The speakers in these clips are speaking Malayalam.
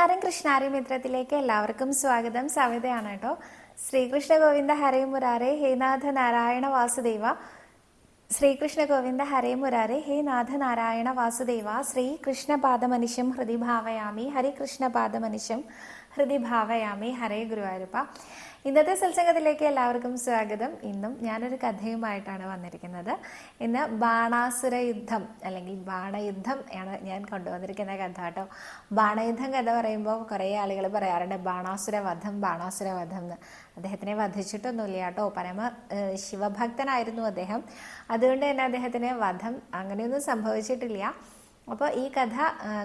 നമസ്കാരം. കൃഷ്ണാരി മിത്രത്തിലേക്ക് എല്ലാവർക്കും സ്വാഗതം. സവിതയാണ് കേട്ടോ ശ്രീകൃഷ്ണ ഗോവിന്ദ ഹരേ മുരാരെ ഹേ നാഥ നാരായണ വാസുദേവ. ശ്രീകൃഷ്ണ ഗോവിന്ദ ഹരേ മുരാരെ ഹേ നാഥ നാരായണ വാസുദേവ. ശ്രീകൃഷ്ണപാദമനുഷ്യം ഹൃദി ഹരി കൃഷ്ണ ഹൃദി ഭാവയാമി. ഹരേ ഗുരുവായൂരപ്പ. ഇന്നത്തെ സത്സംഗത്തിലേക്ക് എല്ലാവർക്കും സ്വാഗതം. ഇന്നും ഞാനൊരു കഥയുമായിട്ടാണ് വന്നിരിക്കുന്നത്. ഇന്ന് ബാണാസുര യുദ്ധം അല്ലെങ്കിൽ ബാണയുദ്ധം ആണ് ഞാൻ കൊണ്ടുവന്നിരിക്കുന്ന കഥ കേട്ടോ. ബാണയുദ്ധം കഥ പറയുമ്പോൾ കുറേ ആളുകൾ പറയാറുണ്ട് ബാണാസുര വധം ബാണാസുര വധം എന്ന്. അദ്ദേഹത്തിനെ വധിച്ചിട്ടൊന്നുമില്ല കേട്ടോ. പരമ ശിവഭക്തനായിരുന്നു അദ്ദേഹം. അതുകൊണ്ട് തന്നെ അദ്ദേഹത്തിന് വധം അങ്ങനെയൊന്നും സംഭവിച്ചിട്ടില്ല. അപ്പോൾ ഈ കഥ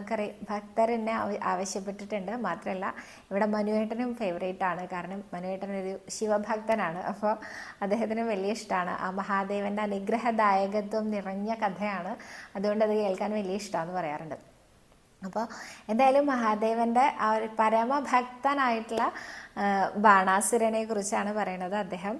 കറി ഭക്തർ എന്നെ ആവശ്യപ്പെട്ടിട്ടുണ്ട്. മാത്രമല്ല ഇവിടെ മനുവേട്ടനും ഫേവറേറ്റ് ആണ്. കാരണം മനുവേട്ടൻ ഒരു ശിവഭക്തനാണ്. അപ്പോൾ അദ്ദേഹത്തിന് വലിയ ഇഷ്ടമാണ് ആ മഹാദേവന്റെ അനുഗ്രഹദായകത്വം നിറഞ്ഞ കഥയാണ്. അതുകൊണ്ട് അത് കേൾക്കാൻ വലിയ ഇഷ്ടമാണെന്ന് പറയാറുണ്ട്. അപ്പോൾ എന്തായാലും മഹാദേവന്റെ ആ ഒരു പരമഭക്തനായിട്ടുള്ള ബാണാസുരനെ കുറിച്ചാണ് പറയുന്നത് അദ്ദേഹം.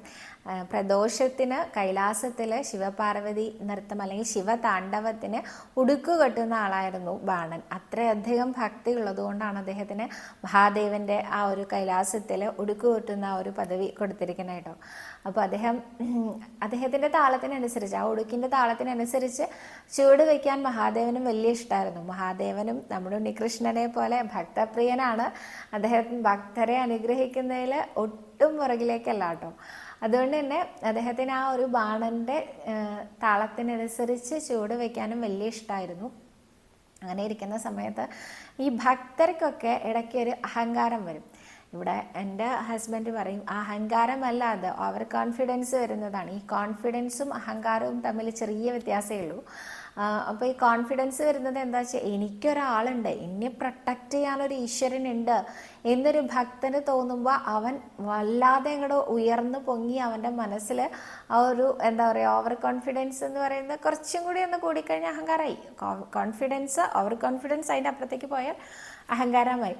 പ്രദോഷത്തിന് കൈലാസത്തിൽ ശിവപാർവതി നൃത്തം അല്ലെങ്കിൽ ശിവതാണ്ഡവത്തിന് ഉടുക്കു കെട്ടുന്ന ആളായിരുന്നു ബാണൻ. അത്രയധികം ഭക്തി ഉള്ളതുകൊണ്ടാണ് അദ്ദേഹത്തിന് മഹാദേവന്റെ ആ ഒരു കൈലാസത്തിൽ ഉടുക്കു കെട്ടുന്ന ആ ഒരു പദവി കൊടുത്തിരിക്കുന്നത് കേട്ടോ. അപ്പോൾ അദ്ദേഹം അദ്ദേഹത്തിന്റെ താളത്തിനനുസരിച്ച് ആ ഉടുക്കിന്റെ താളത്തിനനുസരിച്ച് ചൂട് വയ്ക്കാൻ മഹാദേവനും വലിയ ഇഷ്ടമായിരുന്നു മഹാദേവനും നമ്മുടെ ഉണ്ണികൃഷ്ണനെ പോലെ ഭക്തപ്രിയനാണ്. അദ്ദേഹം ഭക്തരെ അനുഗ്രഹിക്കുന്നതിൽ ഒട്ടും പുറകിലേക്കല്ല കേട്ടോ. അതുകൊണ്ട് തന്നെ അദ്ദേഹത്തിന് ആ ഒരു ബാണന്റെ താളത്തിനനുസരിച്ച് ചൂട് വയ്ക്കാനും വലിയ ഇഷ്ടമായിരുന്നു അങ്ങനെ ഇരിക്കുന്ന സമയത്ത് ഈ ഭക്തർക്കൊക്കെ ഇടയ്ക്ക് ഒരു അഹങ്കാരം വരും. ഇവിടെ എന്റെ ഹസ്ബൻഡ് പറയും അഹങ്കാരമല്ല അത്. ഓവർ കോൺഫിഡൻസ് വരുന്നതാണ്. ഈ കോൺഫിഡൻസും അഹങ്കാരവും തമ്മിൽ ചെറിയ വ്യത്യാസമേ ഉള്ളൂ. അപ്പോൾ ഈ കോൺഫിഡൻസ് വരുന്നത് എന്താ വെച്ചാൽ എനിക്കൊരാളുണ്ട്. എന്നെ പ്രൊട്ടക്റ്റ് ചെയ്യാനൊരു ഈശ്വരനുണ്ട് എന്നൊരു ഭക്തന് തോന്നുമ്പോൾ അവൻ വല്ലാതെ അങ്ങോട്ട് ഉയർന്നു പൊങ്ങി അവന്റെ മനസ്സിൽ ആ ഒരു എന്താ പറയുക ഓവർ കോൺഫിഡൻസ് എന്ന് പറയുന്നത് കുറച്ചും കൂടി ഒന്ന് കൂടിക്കഴിഞ്ഞാൽ അഹങ്കാരമായി കോൺഫിഡൻസ് ഓവർ കോൺഫിഡൻസ് അതിന്റെ അപ്പുറത്തേക്ക് പോയാൽ അഹങ്കാരമായി.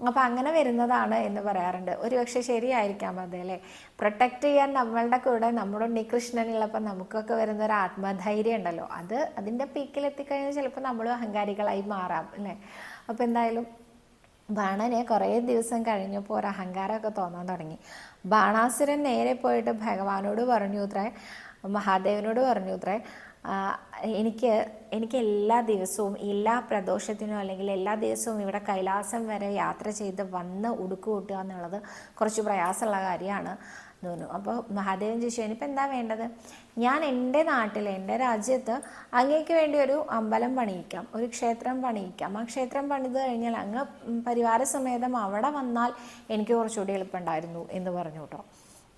അപ്പം അങ്ങനെ വരുന്നതാണ് എന്ന് പറയാറുണ്ട്. ഒരുപക്ഷെ ശരിയായിരിക്കാം അല്ലേ? പ്രൊട്ടക്റ്റ് ചെയ്യാൻ നമ്മളുടെ കൂടെ നമ്മുടെ ഉണ്ണികൃഷ്ണനുള്ളപ്പോൾ നമുക്കൊക്കെ വരുന്ന ഒരു ആത്മധൈര്യം ഉണ്ടല്ലോ. അത് അതിന്റെ പീക്കിൽ എത്തിക്കഴിഞ്ഞാൽ ചിലപ്പോൾ നമ്മൾ അഹങ്കാരികളായി മാറാം അല്ലേ? അപ്പം എന്തായാലും ബാണനെ കുറേ ദിവസം കഴിഞ്ഞപ്പോൾ ഒരു അഹങ്കാരമൊക്കെ തോന്നാൻ തുടങ്ങി. ബാണാസുരൻ നേരെ പോയിട്ട് ഭഗവാനോട് പറഞ്ഞു അത്രേ മഹാദേവനോട് പറഞ്ഞു ഇത്രേ എനിക്ക് എനിക്ക് എല്ലാ ദിവസവും എല്ലാ പ്രദോഷത്തിനും അല്ലെങ്കിൽ എല്ലാ ദിവസവും ഇവിടെ കൈലാസം വരെ യാത്ര ചെയ്ത് വന്ന് ഉടുക്ക് കൂട്ടുക എന്നുള്ളത് കുറച്ച് പ്രയാസമുള്ള കാര്യമാണ്. തോന്നുന്നു അപ്പോൾ മഹാദേവൻ ചോദിച്ചു ഇനിയിപ്പോൾ എന്താ വേണ്ടത്? ഞാൻ എന്റെ നാട്ടിൽ എന്റെ രാജ്യത്ത് അങ്ങേക്ക് വേണ്ടി ഒരു അമ്പലം പണിയിക്കാം ഒരു ക്ഷേത്രം പണിയിക്കാം. ആ ക്ഷേത്രം പണിത് കഴിഞ്ഞാൽ അങ്ങ് പരിവാര സമേതം അവിടെ വന്നാൽ എനിക്ക് കുറച്ചുകൂടി എളുപ്പമുണ്ടായിരുന്നു എന്ന് പറഞ്ഞു കേട്ടോ.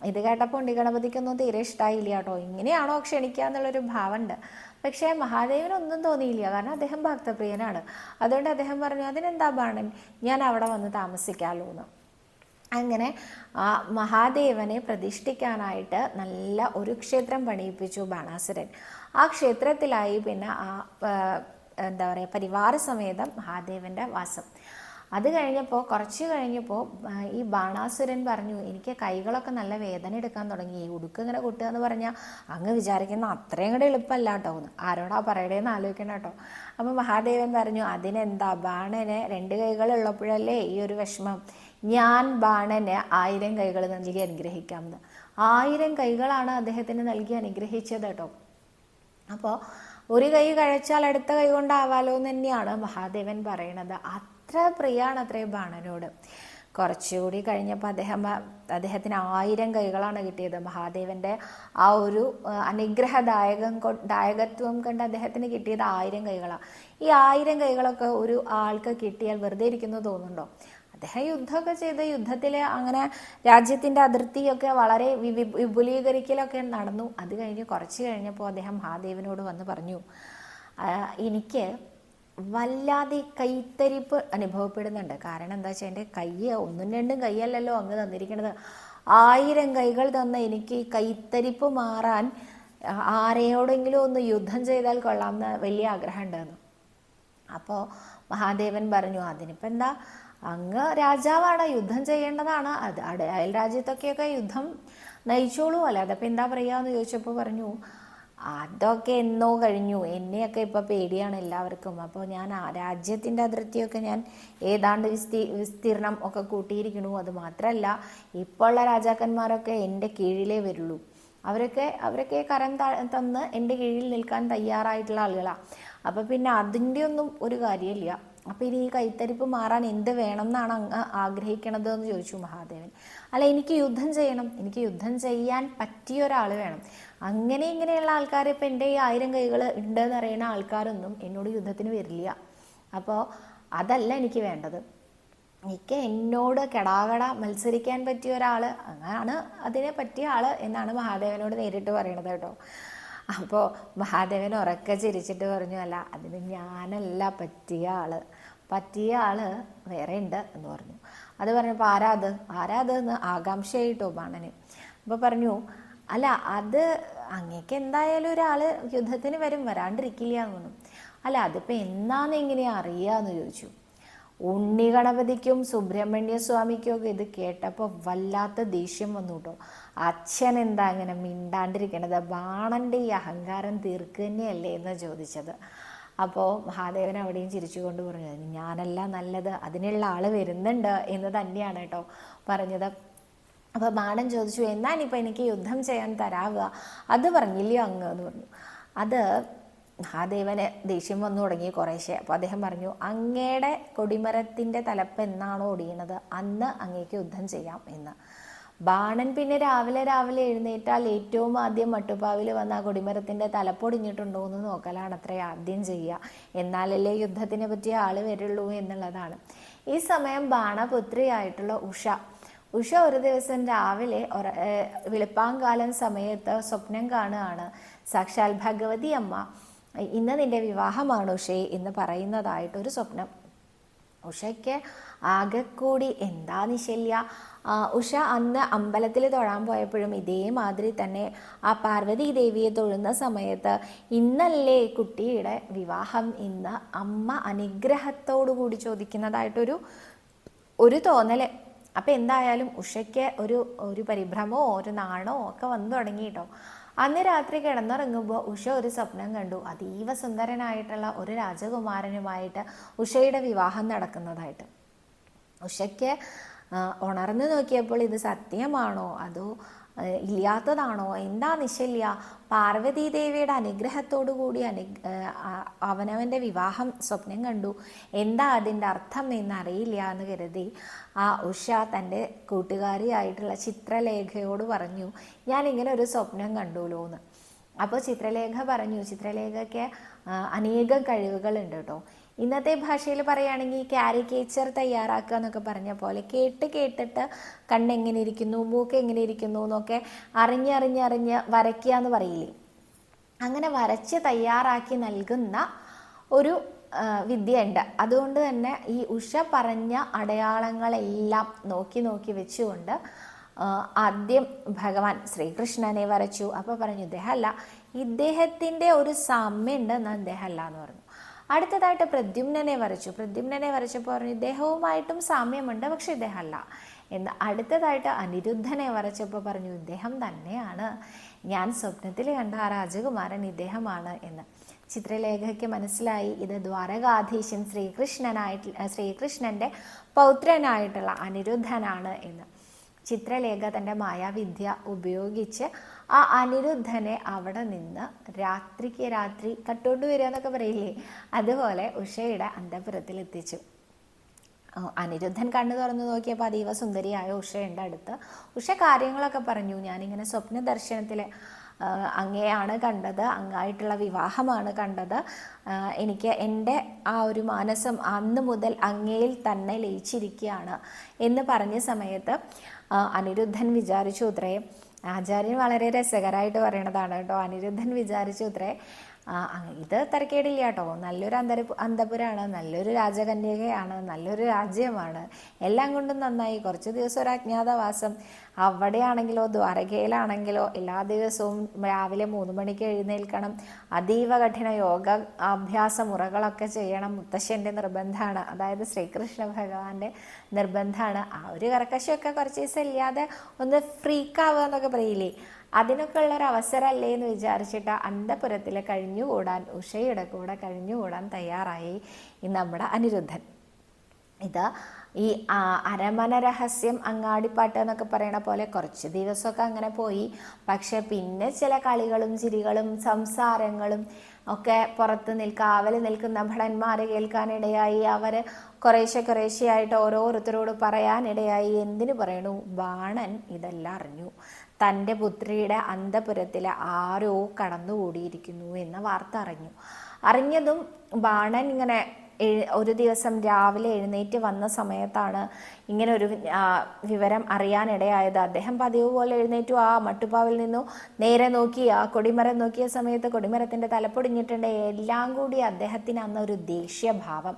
ഇത് കേട്ടപ്പോൾ ഉണ്ണിഗണപതിക്കൊന്നും തീരെ ഇഷ്ടമായില്ല കേട്ടോ. ഇങ്ങനെയാണോ ക്ഷണിക്കുക എന്നുള്ളൊരു ഭാവമുണ്ട് പക്ഷേ മഹാദേവനൊന്നും തോന്നിയില്ല. കാരണം അദ്ദേഹം ഭക്തപ്രിയനാണ്. അതുകൊണ്ട് അദ്ദേഹം പറഞ്ഞു അതിനെന്താ ബാണൻ? ഞാൻ അവിടെ വന്ന് താമസിക്കാമല്ലോ എന്ന് അങ്ങനെ ആ മഹാദേവനെ പ്രതിഷ്ഠിക്കാനായിട്ട് നല്ല ഒരു ക്ഷേത്രം പണിയിപ്പിച്ചു ബാണാസുരൻ. ആ ക്ഷേത്രത്തിലായി പിന്നെ ആ എന്താ പറയുക പരിവാര സമേതം മഹാദേവന്റെ വാസം. അത് കഴിഞ്ഞപ്പോൾ കുറച്ച് കഴിഞ്ഞപ്പോൾ ഈ ബാണാസുരൻ പറഞ്ഞു എനിക്ക് കൈകളൊക്കെ നല്ല വേദന എടുക്കാൻ തുടങ്ങി. ഈ ഉടുക്ക് ഇങ്ങനെ കുട്ടുക എന്ന് പറഞ്ഞാൽ അങ്ങ് വിചാരിക്കുന്ന അത്രയും കൂടെ എളുപ്പമല്ല കേട്ടോ ആരോടാ പറയണേന്ന് ആലോചിക്കണം കേട്ടോ. അപ്പം മഹാദേവൻ പറഞ്ഞു അതിനെന്താ? ബാണന് രണ്ട് കൈകളുള്ളപ്പോഴല്ലേ ഈ ഒരു വിഷമം. ഞാൻ ബാണന് ആയിരം കൈകൾ നൽകി അനുഗ്രഹിക്കാമെന്ന് ആയിരം കൈകളാണ് അദ്ദേഹത്തിന് നൽകി അനുഗ്രഹിച്ചത് കേട്ടോ. അപ്പോൾ ഒരു കൈ കഴിച്ചാൽ അടുത്ത കൈ കൊണ്ടാവാലോ എന്ന് തന്നെയാണ് മഹാദേവൻ പറയണത്. അത്ര പ്രിയാണ് അത്രേ ബാണനോട്. കുറച്ചുകൂടി കഴിഞ്ഞപ്പോൾ അദ്ദേഹം അദ്ദേഹത്തിന് ആയിരം കൈകളാണ് കിട്ടിയത്. മഹാദേവന്റെ ആ ഒരു അനുഗ്രഹദായകം ദായകത്വം കണ്ട് അദ്ദേഹത്തിന് കിട്ടിയത് ആയിരം കൈകളാണ് ഈ ആയിരം കൈകളൊക്കെ ഒരു ആൾക്ക് കിട്ടിയാൽ വെറുതെ ഇരിക്കുന്നു തോന്നുന്നുണ്ടോ? അദ്ദേഹം യുദ്ധമൊക്കെ ചെയ്ത് യുദ്ധത്തിൽ അങ്ങനെ രാജ്യത്തിന്റെ അതിർത്തിയൊക്കെ വളരെ വിപുലീകരിക്കലൊക്കെ നടന്നു. അത് കഴിഞ്ഞ് കുറച്ച് കഴിഞ്ഞപ്പോൾ അദ്ദേഹം മഹാദേവനോട് വന്ന് പറഞ്ഞു എനിക്ക് വല്ലാതെ കൈത്തരിപ്പ് അനുഭവപ്പെടുന്നുണ്ട്. കാരണം എന്താ വെച്ചാൽ എന്റെ കൈ ഒന്നും രണ്ടും കൈയല്ലല്ലോ അങ്ങ് തന്നിരിക്കുന്നത് ആയിരം കൈകൾ തന്ന എനിക്ക് ഈ കൈത്തരിപ്പ് മാറാൻ ആരെയോടെങ്കിലും ഒന്ന് യുദ്ധം ചെയ്താൽ കൊള്ളാം എന്ന് വലിയ ആഗ്രഹം ഉണ്ടായിരുന്നു അപ്പോൾ മഹാദേവൻ പറഞ്ഞു അതിനിപ്പോൾ എന്താ? അങ്ങ് രാജാവാണ് യുദ്ധം ചെയ്യേണ്ടതാണ്. അത് അയൽ രാജ്യത്തൊക്കെയൊക്കെ യുദ്ധം നയിച്ചോളൂ. അല്ലാതെ അപ്പം എന്താ പറയുക എന്ന് ചോദിച്ചപ്പോൾ പറഞ്ഞു അതൊക്കെ എന്നോ കഴിഞ്ഞു. എന്നെയൊക്കെ ഇപ്പോൾ പേടിയാണ് എല്ലാവർക്കും. അപ്പോൾ ഞാൻ രാജ്യത്തിന്റെ അതിർത്തിയൊക്കെ ഞാൻ ഏതാണ്ട് വിസ്തീ വിസ്തീർണം ഒക്കെ കൂട്ടിയിരിക്കണു. അത് മാത്രമല്ല ഇപ്പോൾ ഉള്ള രാജാക്കന്മാരൊക്കെ എന്റെ കീഴിലേ വരുള്ളൂ. അവരൊക്കെ അവരൊക്കെ കരം തന്ന് എന്റെ കീഴിൽ നിൽക്കാൻ തയ്യാറായിട്ടുള്ള ആളുകളാണ് അപ്പോൾ പിന്നെ അതിന്റെ ഒന്നും ഒരു കാര്യമില്ല. അപ്പം ഇനി ഈ കൈത്തരിപ്പ് മാറാൻ എന്ത് വേണം എന്നാണ് അങ്ങ് ആഗ്രഹിക്കണത് എന്ന് ചോദിച്ചു മഹാദേവൻ. അല്ല എനിക്ക് യുദ്ധം ചെയ്യണം. എനിക്ക് യുദ്ധം ചെയ്യാൻ പറ്റിയ ഒരാൾ വേണം. അങ്ങനെ ഇങ്ങനെയുള്ള ആൾക്കാർ ഇപ്പം എന്റെ ഈ ആയിരം കൈകൾ ഉണ്ട് എന്ന് അറിയുന്ന ആൾക്കാരൊന്നും എന്നോട് യുദ്ധത്തിന് വരില്ല. അപ്പോൾ അതല്ല എനിക്ക് വേണ്ടത്. എനിക്ക് എന്നോട് കെടാകട മത്സരിക്കാൻ പറ്റിയ ഒരാൾ അങ്ങനെയാണ് അതിനെ പറ്റിയ ആൾ എന്നാണ് മഹാദേവനോട് നേരിട്ട് പറയണത് കേട്ടോ. അപ്പോൾ മഹാദേവൻ ഉറക്കെ ചിരിച്ചിട്ട് പറഞ്ഞു അല്ല അതിന് ഞാനല്ല പറ്റിയ ആൾ. പറ്റിയ ആൾ വേറെ ഉണ്ട് എന്ന് പറഞ്ഞു. അത് പറഞ്ഞപ്പോൾ ആരാ അത്? ആരാ എന്ന് ആകാംക്ഷയായിട്ടോ ബാണന് അപ്പോൾ പറഞ്ഞു അല്ല അത് അങ്ങേക്ക് എന്തായാലും ഒരാൾ യുദ്ധത്തിന് വരും വരാണ്ടിരിക്കില്ല എന്ന് അല്ല അതിപ്പോൾ എന്നാന്ന് എങ്ങനെയാ അറിയാന്ന് ചോദിച്ചു. ഉണ്ണി ഗണപതിക്കും സുബ്രഹ്മണ്യ സ്വാമിക്കും ഒക്കെ ഇത് കേട്ടപ്പോൾ വല്ലാത്ത ദേഷ്യം വന്നു കേട്ടോ. അച്ഛൻ എന്താ അങ്ങനെ മിണ്ടാണ്ടിരിക്കണത്? ബാണന്റെ ഈ അഹങ്കാരം തീർക്കുക തന്നെയല്ലേ എന്ന് ചോദിച്ചത്. അപ്പോൾ മഹാദേവൻ അവിടെയും ചിരിച്ചുകൊണ്ട് പറഞ്ഞു "അതിന് ഞാനല്ല നല്ലത് അതിനുള്ള ആൾ വരുന്നുണ്ട് എന്ന് തന്നെയാണ് കേട്ടോ പറഞ്ഞത്. അപ്പോൾ ബാണൻ ചോദിച്ചു എന്നാനിപ്പോൾ എനിക്ക് യുദ്ധം ചെയ്യാൻ തരാവുക? അത് പറഞ്ഞില്ലയോ അങ്ങ് എന്ന് പറഞ്ഞു. അത് മഹാദേവന് ദേഷ്യം വന്നു തുടങ്ങി കുറേശ്ശെ. അപ്പോൾ അദ്ദേഹം പറഞ്ഞു അങ്ങയുടെ കൊടിമരത്തിന്റെ തലപ്പ് എന്നാണോ ഒടിയണത്? അന്ന് അങ്ങേക്ക് യുദ്ധം ചെയ്യാം എന്ന്. ബാണൻ പിന്നെ രാവിലെ രാവിലെ എഴുന്നേറ്റാൽ ഏറ്റവും ആദ്യം മട്ടുപ്പാവിൽ വന്ന ആ കൊടിമരത്തിന്റെ തലപ്പൊടിഞ്ഞിട്ടുണ്ടോ എന്ന് നോക്കലാണ് അത്ര ആദ്യം ചെയ്യുക. എന്നാലല്ലേ യുദ്ധത്തിനെ പറ്റിയ ആൾ വരുള്ളൂ എന്നുള്ളതാണ്. ഈ സമയം ബാണപുത്രിയായിട്ടുള്ള ഉഷ ഉഷ ഒരു ദിവസം രാവിലെ വെളുപ്പാങ്കാലം സമയത്ത് സ്വപ്നം കാണുകയാണ്. സാക്ഷാൽ ഭഗവതി അമ്മ. ഇന്ന് നിന്റെ വിവാഹമാണ് ഉഷേ എന്ന് പറയുന്നതായിട്ടൊരു സ്വപ്നം. ഉഷയ്ക്ക് ആകെക്കൂടി എന്താ നിശല്യ ഉഷ അന്ന് അമ്പലത്തിൽ തൊഴാൻ പോയപ്പോഴും ഇതേമാതിരി തന്നെ ആ പാർവതി ദേവിയെ തൊഴുന്ന സമയത്ത് ഇന്നല്ലേ കുട്ടിയുടെ വിവാഹം ഇന്ന് അമ്മ അനുഗ്രഹത്തോടു കൂടി ചോദിക്കുന്നതായിട്ടൊരു ഒരു തോന്നൽ. അപ്പം എന്തായാലും ഉഷയ്ക്ക് ഒരു ഒരു പരിഭ്രമോ ഒരു നാണോ ഒക്കെ വന്നു തുടങ്ങി കേട്ടോ അന്ന് രാത്രി കിടന്നുറങ്ങുമ്പോൾ ഉഷ ഒരു സ്വപ്നം കണ്ടു. അതീവ സുന്ദരനായിട്ടുള്ള ഒരു രാജകുമാരനുമായിട്ട് ഉഷയുടെ വിവാഹം നടക്കുന്നതായിട്ട്. ഉഷയ്ക്ക് ഉണർന്നു നോക്കിയപ്പോൾ ഇത് സത്യമാണോ? അതോ ഇല്ലാത്തതാണോ? എന്താ നിശല്യ? പാർവതി ദേവിയുടെ അനുഗ്രഹത്തോടു കൂടി അനു അവനവന്റെ വിവാഹം സ്വപ്നം കണ്ടു. എന്താ അതിന്റെ അർത്ഥം എന്നറിയില്ല എന്ന് കരുതി ആ ഉഷ തന്റെ കൂട്ടുകാരിയായിട്ടുള്ള ചിത്രലേഖയോട് പറഞ്ഞു ഞാനിങ്ങനെ ഒരു സ്വപ്നം കണ്ടുല്ലോ എന്ന് അപ്പോൾ ചിത്രലേഖ പറഞ്ഞു ചിത്രലേഖയ്ക്ക് അനേകം കഴിവുകളുണ്ട് കേട്ടോ ഇന്നത്തെ ഭാഷയിൽ പറയുകയാണെങ്കിൽ കാരിക്കേച്ചർ തയ്യാറാക്കുക എന്നൊക്കെ പറഞ്ഞ പോലെ കേട്ട് കേട്ടിട്ട് കണ്ണെങ്ങനെ ഇരിക്കുന്നു മൂക്ക് എങ്ങനെ ഇരിക്കുന്നു എന്നൊക്കെ അറിഞ്ഞറിഞ്ഞറിഞ്ഞ് വരയ്ക്കുക എന്ന് പറയില്ലേ? അങ്ങനെ വരച്ച് തയ്യാറാക്കി നൽകുന്ന ഒരു വിദ്യയുണ്ട്. അതുകൊണ്ട് തന്നെ ഈ ഉഷ പറഞ്ഞ അടയാളങ്ങളെല്ലാം നോക്കി നോക്കി വെച്ചുകൊണ്ട് ആദ്യം ഭഗവാൻ ശ്രീകൃഷ്ണനെ വരച്ചു. അപ്പോൾ പറഞ്ഞു ഇദ്ദേഹമല്ല ഇദ്ദേഹത്തിന്റെ ഒരു സാമ്യമുണ്ട് എന്നാൽ ഇദ്ദേഹമല്ല എന്ന് പറഞ്ഞു. അടുത്തതായിട്ട് പ്രദ്യുമ്നനെ വരച്ചു. പ്രദ്യുമ്നനെ വരച്ചപ്പോൾ പറഞ്ഞു ഇദ്ദേഹവുമായിട്ടും സാമ്യമുണ്ട് പക്ഷെ ഇദ്ദേഹമല്ല. എന്ന് അടുത്തതായിട്ട് അനിരുദ്ധനെ വരച്ചപ്പോൾ പറഞ്ഞു ഇദ്ദേഹം തന്നെയാണ്. ഞാൻ സ്വപ്നത്തിൽ കണ്ട ആ രാജകുമാരൻ ഇദ്ദേഹമാണ്. എന്ന് ചിത്രലേഖയ്ക്ക് മനസ്സിലായി. ഇത് ദ്വാരകാധീശൻ ശ്രീകൃഷ്ണനായിട്ട് ശ്രീകൃഷ്ണന്റെ പൗത്രനായിട്ടുള്ള അനിരുദ്ധനാണ് എന്ന് ചിത്രലേഖ തന്റെ മായാവിദ്യ ഉപയോഗിച്ച് ആ അനിരുദ്ധനെ അവിടെ നിന്ന് രാത്രിക്ക് രാത്രി കട്ടോണ്ട് വരിക എന്നൊക്കെ പറയില്ലേ? അതുപോലെ ഉഷയുടെ അന്തപുരത്തിൽ എത്തിച്ചു അനിരുദ്ധൻ കണ്ണു തുറന്നു നോക്കിയപ്പോൾ അതീവ സുന്ദരിയായ ഉഷയുണ്ട് അടുത്ത് ഉഷ കാര്യങ്ങളൊക്കെ പറഞ്ഞു. ഞാനിങ്ങനെ സ്വപ്ന ദർശനത്തിൽ അങ്ങയാണ് കണ്ടത് അങ്ങായിട്ടുള്ള വിവാഹമാണ് കണ്ടത്. എനിക്ക് എന്റെ ആ ഒരു മാനസം അന്ന് മുതൽ അങ്ങയിൽ തന്നെ ലയിച്ചിരിക്കുകയാണ് എന്ന് പറഞ്ഞ സമയത്ത് അനിരുദ്ധൻ വിചാരിച്ചു ഉത്രേ ആചാര്യൻ വളരെ രസകരമായിട്ട് പറയണതാണ് കേട്ടോ. അനിരുദ്ധൻ വിചാരിച്ചു അങ്ങ് ഇത് തിരക്കേടില്ല കേട്ടോ നല്ലൊരു അന്തര അന്തപുരാണ് നല്ലൊരു രാജകന്യകയാണ് നല്ലൊരു രാജ്യമാണ്. എല്ലാം കൊണ്ടും നന്നായി. കുറച്ച് ദിവസം ഒരു അജ്ഞാതവാസം. അവിടെയാണെങ്കിലോ ദ്വാരകയിലാണെങ്കിലോ എല്ലാ ദിവസവും രാവിലെ മൂന്ന് മണിക്ക് എഴുന്നേൽക്കണം. അതീവ കഠിന യോഗ അഭ്യാസ മുറകളൊക്കെ ചെയ്യണം. മുത്തശ്ശന്റെ നിർബന്ധമാണ്. അതായത് ശ്രീകൃഷ്ണ ഭഗവാന്റെ നിർബന്ധമാണ്. ആ ഒരു കർക്കശമൊക്കെ കുറച്ച് ദിവസം ഇല്ലാതെ ഒന്ന് ഫ്രീക്കാവുക എന്നൊക്കെ പറയില്ലേ? അതിനൊക്കെ ഉള്ളൊരു അവസരമല്ലേ എന്ന് വിചാരിച്ചിട്ട് അന്തപുരത്തിൽ കഴിഞ്ഞുകൂടാൻ ഉഷയുടെ കൂടെ കഴിഞ്ഞുകൂടാൻ തയ്യാറായി നമ്മുടെ അനിരുദ്ധൻ. ഇത് ഈ അരമന രഹസ്യം അങ്ങാടിപ്പാട്ട് എന്നൊക്കെ പറയണ പോലെ കുറച്ച് ദിവസമൊക്കെ അങ്ങനെ പോയി. പക്ഷെ പിന്നെ ചില കളികളും ചിരികളും സംസാരങ്ങളും ഒക്കെ പുറത്ത് നിൽക്കുക കാവൽ നിൽക്കുന്ന ഭടന്മാരെ കേൾക്കാനിടയായി. അവർ കുറേശ്ശെ കുറേശ്ശെയായിട്ട് ഓരോരുത്തരോട് പറയാനിടയായി. എന്തിനു പറയണു? ബാണൻ ഇതെല്ലാം അറിഞ്ഞു. തന്റെ പുത്രിയുടെ അന്തപുരത്തിൽ ആരോ കടന്നുകൂടിയിരിക്കുന്നു എന്ന വാർത്ത അറിഞ്ഞു. അറിഞ്ഞതും ബാണൻ ഇങ്ങനെ ഒരു ദിവസം രാവിലെ എഴുന്നേറ്റ് വന്ന സമയത്താണ് ഇങ്ങനെ ഒരു വിവരം അറിയാനിടയായത്. അദ്ദേഹം പതിവ് പോലെ എഴുന്നേറ്റു. ആ മട്ടുപ്പാവിൽ നിന്നു നേരെ നോക്കി ആ കൊടിമരം നോക്കിയ സമയത്ത് കൊടിമരത്തിന്റെ തലപ്പൊടിഞ്ഞിട്ടുണ്ട് എല്ലാം കൂടി അദ്ദേഹത്തിന് അന്ന് ഒരു ദേഷ്യഭാവം.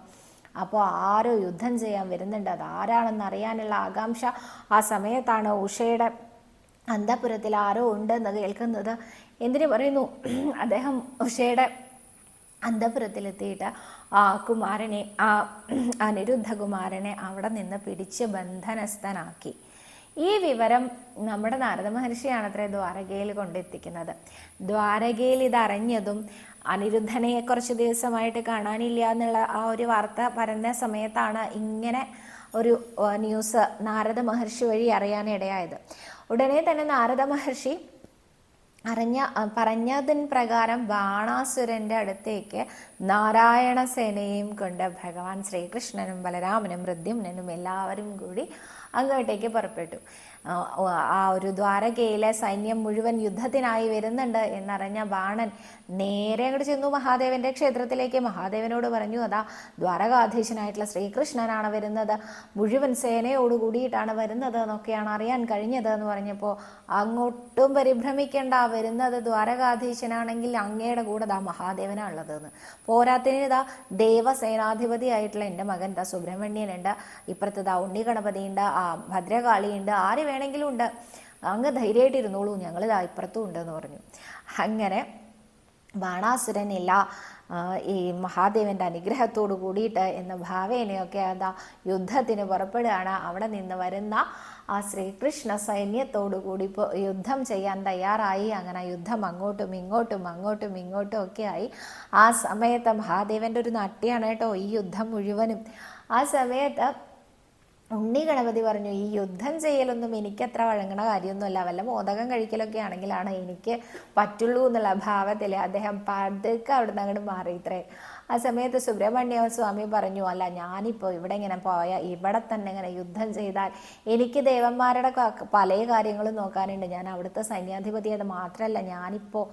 അപ്പോൾ ആരോ യുദ്ധം ചെയ്യാൻ വരുന്നുണ്ട്. അത് ആരാണെന്ന് അറിയാനുള്ള ആകാംക്ഷ ആ സമയത്താണ് ഉഷയുടെ അന്തപുരത്തിൽ ആരോ ഉണ്ടെന്ന് കേൾക്കുന്നത്. എന്തിനു പറയുന്നു? അദ്ദേഹം ഉഷയുടെ അന്തപുരത്തിലെത്തിയിട്ട് ആ കുമാരനെ ആ അനിരുദ്ധകുമാരനെ അവിടെ നിന്ന് പിടിച്ച് ബന്ധനസ്ഥനാക്കി. ഈ വിവരം നമ്മുടെ നാരദ മഹർഷിയാണ് അത്ര ദ്വാരകയിൽ കൊണ്ടെത്തിക്കുന്നത്. ദ്വാരകയിൽ ഇതറിഞ്ഞതും അനിരുദ്ധനെ കുറച്ച് ദിവസമായിട്ട് കാണാനില്ല എന്നുള്ള ആ ഒരു വാർത്ത പരന്ന സമയത്താണ് ഇങ്ങനെ ഒരു ന്യൂസ് നാരദ മഹർഷി വഴി അറിയാനിടയായത്. ഉടനെ തന്നെ നാരദ മഹർഷി അറിഞ്ഞ പറഞ്ഞതിൻ പ്രകാരം ബാണാസുരന്റെ അടുത്തേക്ക് നാരായണ സേനയും കൊണ്ട് ഭഗവാൻ ശ്രീകൃഷ്ണനും ബലരാമനും മൃദ്യുമ്നും എല്ലാവരും കൂടി അങ്ങോട്ടേക്ക് പുറപ്പെട്ടു. ആ, ഒരു ദ്വാരകയിലെ സൈന്യം മുഴുവൻ യുദ്ധത്തിനായി വരുന്നുണ്ട് എന്നറിഞ്ഞ ബാണൻ നേരെ അങ്ങോട്ട് ചെന്നു മഹാദേവന്റെ ക്ഷേത്രത്തിലേക്ക്. മഹാദേവനോട് പറഞ്ഞു അതാ ദ്വാരകാധീശനായിട്ടുള്ള ശ്രീകൃഷ്ണനാണ് വരുന്നത്. മുഴുവൻ സേനയോട് കൂടിയിട്ടാണ് വരുന്നത് എന്നൊക്കെയാണ് അറിയാൻ കഴിഞ്ഞത് എന്ന് പറഞ്ഞപ്പോൾ അങ്ങോട്ടും പരിഭ്രമിക്കേണ്ട വരുന്നത് ദ്വാരകാധീശനാണെങ്കിൽ അങ്ങയുടെ കൂടെ ദാ മഹാദേവനാണുള്ളത് എന്ന്. പോരാത്തിന് ഇതാ ദേവസേനാധിപതി ആയിട്ടുള്ള എന്റെ മകൻ ദാ സുബ്രഹ്മണ്യനുണ്ട്. ഇപ്പുറത്ത് ദാ ഉണ്ണിഗണപതിയുണ്ട് ആ ഭദ്രകാളിയുണ്ട് ആര് വേണമെങ്കിലും ഉണ്ട്. അങ്ങ് ധൈര്യമായിട്ട് ഇരുന്നോളൂ. ഞങ്ങൾ ഇതാ ഇപ്പുറത്തും ഉണ്ടെന്ന് പറഞ്ഞു. അങ്ങനെ ബാണാസുരൻ എല്ലാ ഈ മഹാദേവന്റെ അനുഗ്രഹത്തോട് കൂടിയിട്ട് എന്ന ഭാവേനയൊക്കെ അതാ യുദ്ധത്തിന് പുറപ്പെടുകയാണ്. അവിടെ നിന്ന് വരുന്ന ആ ശ്രീകൃഷ്ണ സൈന്യത്തോടു കൂടി യുദ്ധം ചെയ്യാൻ തയ്യാറായി. അങ്ങനെ യുദ്ധം അങ്ങോട്ടും ഇങ്ങോട്ടും അങ്ങോട്ടും ഇങ്ങോട്ടും ഒക്കെ ആയി. ആ സമയത്ത് മഹാദേവന്റെ ഒരു നട്ടിയാണ് കേട്ടോ ഈ യുദ്ധം മുഴുവനും. ആ സമയത്ത് ഉണ്ണി ഗണപതി പറഞ്ഞു ഈ യുദ്ധം ചെയ്യലൊന്നും എനിക്കത്ര വഴങ്ങണ കാര്യമൊന്നുമല്ല. വല്ല മോദകം കഴിക്കലൊക്കെ ആണെങ്കിലാണ് എനിക്ക് പറ്റുള്ളൂ എന്നുള്ള ഭാവത്തിൽ അദ്ദേഹം പതുക്കെ അവിടെ നിന്ന് അങ്ങോട്ട് മാറി. ഇത്രേ. ആ സമയത്ത് സുബ്രഹ്മണ്യ സ്വാമി പറഞ്ഞു അല്ല ഞാനിപ്പോൾ ഇവിടെ ഇങ്ങനെ പോയ ഇവിടെ തന്നെ ഇങ്ങനെ യുദ്ധം ചെയ്താൽ എനിക്ക് ദേവന്മാരുടെ പല കാര്യങ്ങളും നോക്കാനുണ്ട്. ഞാൻ അവിടുത്തെ സൈന്യാധിപതി അത് മാത്രമല്ല ഞാനിപ്പോൾ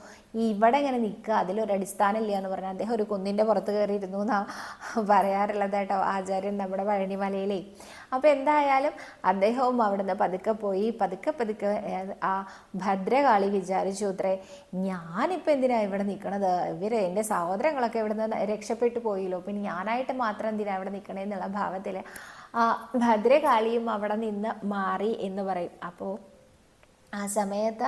ഇവിടെ ഇങ്ങനെ നിൽക്കുക അതിലൊരു അടിസ്ഥാനം ഇല്ല എന്ന് പറഞ്ഞാൽ അദ്ദേഹം ഒരു കുന്നിന്റെ പുറത്ത് കയറിയിരുന്നു എന്നാ പറയാറുള്ളത് കേട്ടോ ആചാര്യൻ നമ്മുടെ പഴനിമലയിലേ. അപ്പോൾ എന്തായാലും അദ്ദേഹവും അവിടുന്ന് പതുക്കെ പോയി പതുക്കെ പതുക്കെ ആ ഭദ്രകാളി വിചാരിച്ചു അത്രേ ഞാനിപ്പോൾ എന്തിനാണ് ഇവിടെ നിൽക്കണത്? ഇവർ എന്റെ സഹോദരങ്ങളൊക്കെ ഇവിടുന്ന് രക്ഷപ്പെട്ടു പോയില്ലോ. പിന്നെ ഞാനായിട്ട് മാത്രം എന്തിനാ അവിടെ നിൽക്കണേ എന്നുള്ള ഭാവത്തിൽ ഭദ്രകാളിയും അവിടെ നിന്ന് മാറി എന്ന് പറയും. അപ്പോൾ ആ സമയത്ത്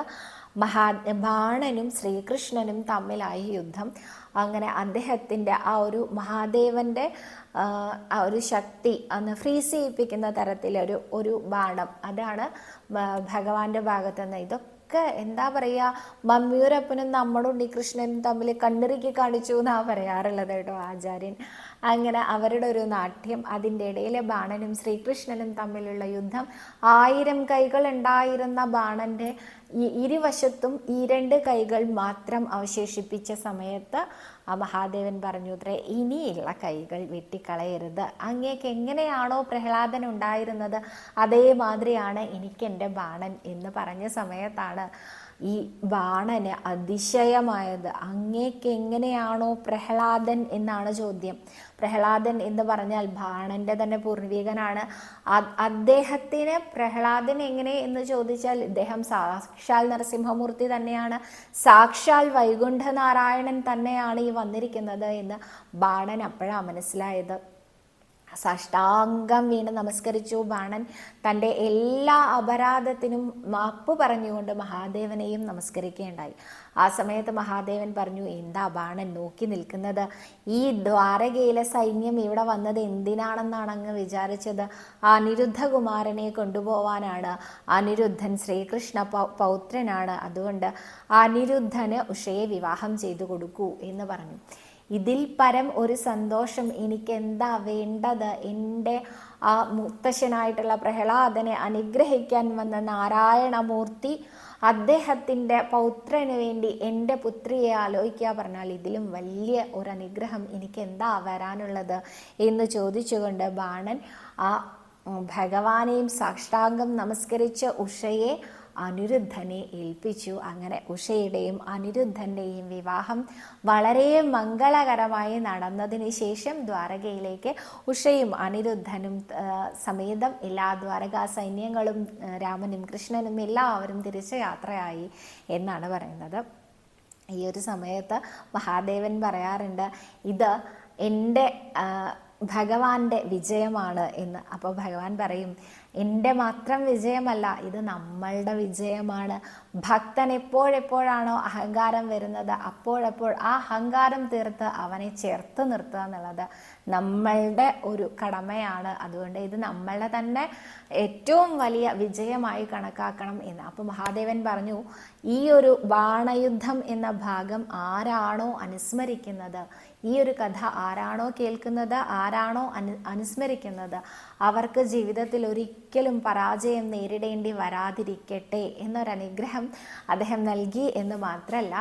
മഹാ ബാണനും ശ്രീകൃഷ്ണനും തമ്മിലായി യുദ്ധം. അങ്ങനെ അദ്ദേഹത്തിന്റെ ആ ഒരു മഹാദേവന്റെ ആ, ഒരു ശക്തി അന്ന് ഫ്രീസ് ചെയ്യിപ്പിക്കുന്ന തരത്തിലൊരു ഒരു ബാണം. അതാണ് ഭഗവാന്റെ ഭാഗത്ത് നിന്ന് ഇതൊക്കെ എന്താ പറയുക മമ്മിയൂരപ്പനും നമ്മുടെ ഉണ്ണികൃഷ്ണനും തമ്മിൽ കണ്ണിറുക്കി കാണിച്ചു എന്നാണ് പറയാറുള്ളത് കേട്ടോ ആചാര്യൻ. അങ്ങനെ അവരുടെ ഒരു നാട്യം അതിന്റെ ഇടയിലെ ബാണനും ശ്രീകൃഷ്ണനും തമ്മിലുള്ള യുദ്ധം ആയിരം കൈകൾ ഉണ്ടായിരുന്ന ബാണന്റെ ഇരുവശത്തും ഈ രണ്ട് കൈകൾ മാത്രം അവശേഷിപ്പിച്ച സമയത്ത് ആ മഹാദേവൻ പറഞ്ഞു അത്രേ ഇനിയുള്ള കൈകൾ വെട്ടിക്കളയരുത്. അങ്ങേക്ക് എങ്ങനെയാണോ പ്രഹ്ലാദൻ ഉണ്ടായിരുന്നത് അതേമാതിരിയാണ് എനിക്കെന്റെ ബാണൻ എന്ന് പറഞ്ഞ സമയത്താണ് ഈ ബാണന് അതിശയമായത്. അങ്ങേക്ക് എങ്ങനെയാണോ പ്രഹ്ലാദൻ എന്നാണ് ചോദ്യം. പ്രഹ്ലാദൻ എന്ന് പറഞ്ഞാൽ ബാണന്റെ തന്നെ പൂർവികനാണ്. അദ്ദേഹത്തിന് പ്രഹ്ലാദൻ എങ്ങനെ എന്ന് ചോദിച്ചാൽ ഇദ്ദേഹം സാക്ഷാൽ നരസിംഹമൂർത്തി തന്നെയാണ്. സാക്ഷാൽ വൈകുണ്ഠനാരായണൻ തന്നെയാണ് ഈ വന്നിരിക്കുന്നത് എന്ന് ബാണൻ അപ്പോഴാണ് മനസ്സിലായത്. സാഷ്ടാംഗം വീണ് നമസ്കരിച്ചു ബാണൻ തന്റെ എല്ലാ അപരാധത്തിനും മാപ്പ് പറഞ്ഞുകൊണ്ട് മഹാദേവനെയും നമസ്കരിക്കേണ്ടായി ആ സമയത്ത് മഹാദേവൻ പറഞ്ഞു എന്താ ബാണൻ നോക്കി നിൽക്കുന്നത്? ഈ ദ്വാരകയിലെ സൈന്യം ഇവിടെ വന്നത് എന്തിനാണെന്നാണ് അങ്ങ് വിചാരിച്ചത്? അനിരുദ്ധകുമാരനെ കൊണ്ടുപോവാനാണ്. അനിരുദ്ധൻ ശ്രീകൃഷ്ണ പൗത്രനാണ്. അതുകൊണ്ട് അനിരുദ്ധന് ഉഷയെ വിവാഹം ചെയ്തു കൊടുക്കൂ എന്ന് പറഞ്ഞു. ഇതിൽ പരം ഒരു സന്തോഷം എനിക്ക് എന്താ വേണ്ടത്? എന്റെ ആ മുത്തശ്ശനായിട്ടുള്ള പ്രഹ്ലാദനെ അനുഗ്രഹിക്കാൻ വന്ന നാരായണമൂർത്തി അദ്ദേഹത്തിന്റെ പൗത്രന് വേണ്ടി എന്റെ പുത്രിയെ ആലോചിക്കുക പറഞ്ഞാൽ ഇതിലും വലിയ ഒരു അനുഗ്രഹം എനിക്ക് എന്താ വരാനുള്ളത് എന്ന് ചോദിച്ചുകൊണ്ട് ബാണൻ ആ ഭഗവാനെയും സാഷ്ടാംഗം നമസ്കരിച്ച ഉഷയെ അനിരുദ്ധനെ ഏൽപ്പിച്ചു. അങ്ങനെ ഉഷയുടെയും അനിരുദ്ധന്റെയും വിവാഹം വളരെ മംഗളകരമായി നടന്നതിന് ശേഷം ദ്വാരകയിലേക്ക് ഉഷയും അനിരുദ്ധനും സമേതം എല്ലാ ദ്വാരക സൈന്യങ്ങളും രാമനും കൃഷ്ണനും എല്ലാവരും തിരിച്ച് യാത്രയായി എന്നാണ് പറയുന്നത്. ഈ ഒരു സമയത്ത് മഹാദേവൻ പറയാറുണ്ട് ഇത് എന്റെ ഭഗവാന്റെ വിജയമാണ് എന്ന്. അപ്പോൾ ഭഗവാൻ പറയും എന്റെ മാത്രം വിജയമല്ല ഇത് നമ്മളുടെ വിജയമാണ്. ഭക്തൻ എപ്പോഴെപ്പോഴാണോ അഹങ്കാരം വരുന്നത് അപ്പോഴപ്പോൾ ആ അഹങ്കാരം തീർത്ത് അവനെ ചേർത്ത് നിർത്തുക എന്നുള്ളത് നമ്മളുടെ ഒരു കടമയാണ്. അതുകൊണ്ട് ഇത് നമ്മളുടെ തന്നെ ഏറ്റവും വലിയ വിജയമായി കണക്കാക്കണം എന്ന്. അപ്പോൾ മഹാദേവൻ പറഞ്ഞു ഈ ഒരു ബാണയുദ്ധം എന്ന ഭാഗം ആരാണോ അനുസ്മരിക്കുന്നത്? ഈ ഒരു കഥ ആരാണോ കേൾക്കുന്നത് ആരാണോ അനു അനുസ്മരിക്കുന്നത് അവർക്ക് ജീവിതത്തിൽ ഒരിക്കലും പരാജയം നേരിടേണ്ടി വരാതിരിക്കട്ടെ എന്നൊരനുഗ്രഹം അദ്ദേഹം നൽകി എന്ന് മാത്രമല്ല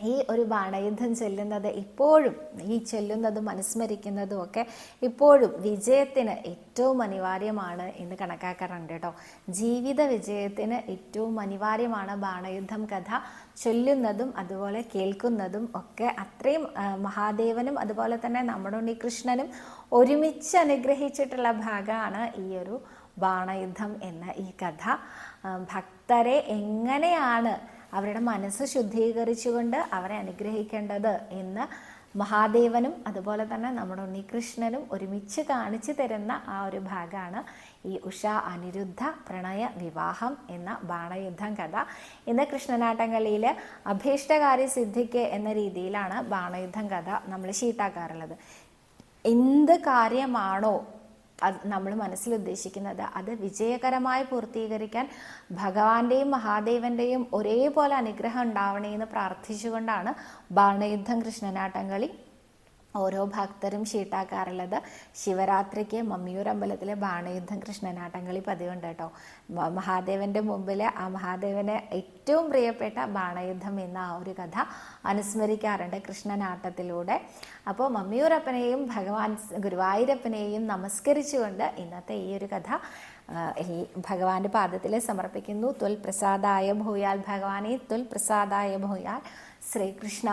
ഈ ഒരു ബാണയുദ്ധം ചെല്ലുന്നത് ഇപ്പോഴും ഈ ചെല്ലുന്നതും അനുസ്മരിക്കുന്നതും ഒക്കെ ഇപ്പോഴും വിജയത്തിന് ഏറ്റവും അനിവാര്യമാണ് എന്ന് കണക്കാക്കാറുണ്ട് കേട്ടോ. ജീവിത വിജയത്തിന് ഏറ്റവും അനിവാര്യമാണ് ബാണയുദ്ധം കഥ. ചൊല്ലുന്നതും അതുപോലെ കേൾക്കുന്നതും ഒക്കെ അത്രയും മഹാദേവനും അതുപോലെ തന്നെ നമ്മുടെ ഉണ്ണികൃഷ്ണനും ഒരുമിച്ച് അനുഗ്രഹിച്ചിട്ടുള്ള ഭാഗമാണ് ഈ ഒരു ബാണയുദ്ധം എന്ന ഈ കഥ. ഭക്തരെ എങ്ങനെയാണ് അവരുടെ മനസ്സ് ശുദ്ധീകരിച്ചുകൊണ്ട് അവരെ അനുഗ്രഹിക്കേണ്ടത് എന്ന് മഹാദേവനും അതുപോലെ തന്നെ നമ്മുടെ ഉണ്ണികൃഷ്ണനും ഒരുമിച്ച് കാണിച്ചു തരുന്ന ആ ഒരു ഭാഗമാണ് ഈ ഉഷ അനിരുദ്ധ പ്രണയ വിവാഹം എന്ന ബാണയുദ്ധം കഥ. ഇന്ന് കൃഷ്ണനാട്ടംകളിയിൽ അഭീഷ്ടകാരി സിദ്ധിക്ക് എന്ന രീതിയിലാണ് ബാണയുദ്ധം കഥ നമ്മൾ ഷീട്ടാക്കാറുള്ളത്. എന്ത് കാര്യമാണോ അത് നമ്മൾ മനസ്സിൽ ഉദ്ദേശിക്കുന്നത് അത് വിജയകരമായി പൂർത്തീകരിക്കാൻ ഭഗവാന്റെയും മഹാദേവന്റെയും ഒരേപോലെ അനുഗ്രഹം ഉണ്ടാവണേ എന്ന് പ്രാർത്ഥിച്ചുകൊണ്ടാണ് ബാണയുദ്ധം കൃഷ്ണനാട്ടംകളി ഓരോ ഭക്തരും ഷീട്ടാക്കാറുള്ളത്. ശിവരാത്രിക്ക് മമ്മിയൂർ അമ്പലത്തിലെ ബാണയുദ്ധം കൃഷ്ണനാട്ടംകളി പതിവുണ്ട് കേട്ടോ. മഹാദേവന്റെ മുമ്പിൽ ആ മഹാദേവനെ ഏറ്റവും പ്രിയപ്പെട്ട ബാണയുദ്ധം എന്ന ആ ഒരു കഥ അനുസ്മരിക്കാറുണ്ട് കൃഷ്ണനാട്ടത്തിലൂടെ. അപ്പോൾ മമ്മിയൂരപ്പനെയും ഭഗവാൻ ഗുരുവായൂരപ്പനെയും നമസ്കരിച്ചുകൊണ്ട് ഇന്നത്തെ ഈ ഒരു കഥ ഈ ഭഗവാന്റെ പാദത്തിൽ സമർപ്പിക്കുന്നു. തുൽ പ്രസാദായ ഭൂയാൽ ഭഗവാനെ തുൽ പ്രസാദായ ഭൂയാൽ ശ്രീകൃഷ്ണ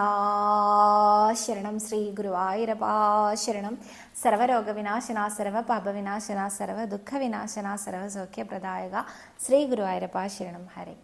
ശരണം. ശ്രീ ഗുരുവായൂരപാശരണം സർവരോഗവിനാശന സർവ പാപവിനാശന സർവ ദുഃഖവിനാശന സർവ സൗഖ്യപ്രദായക ശ്രീ ഗുരുവായൂരപ്പാശരണം ഹരേ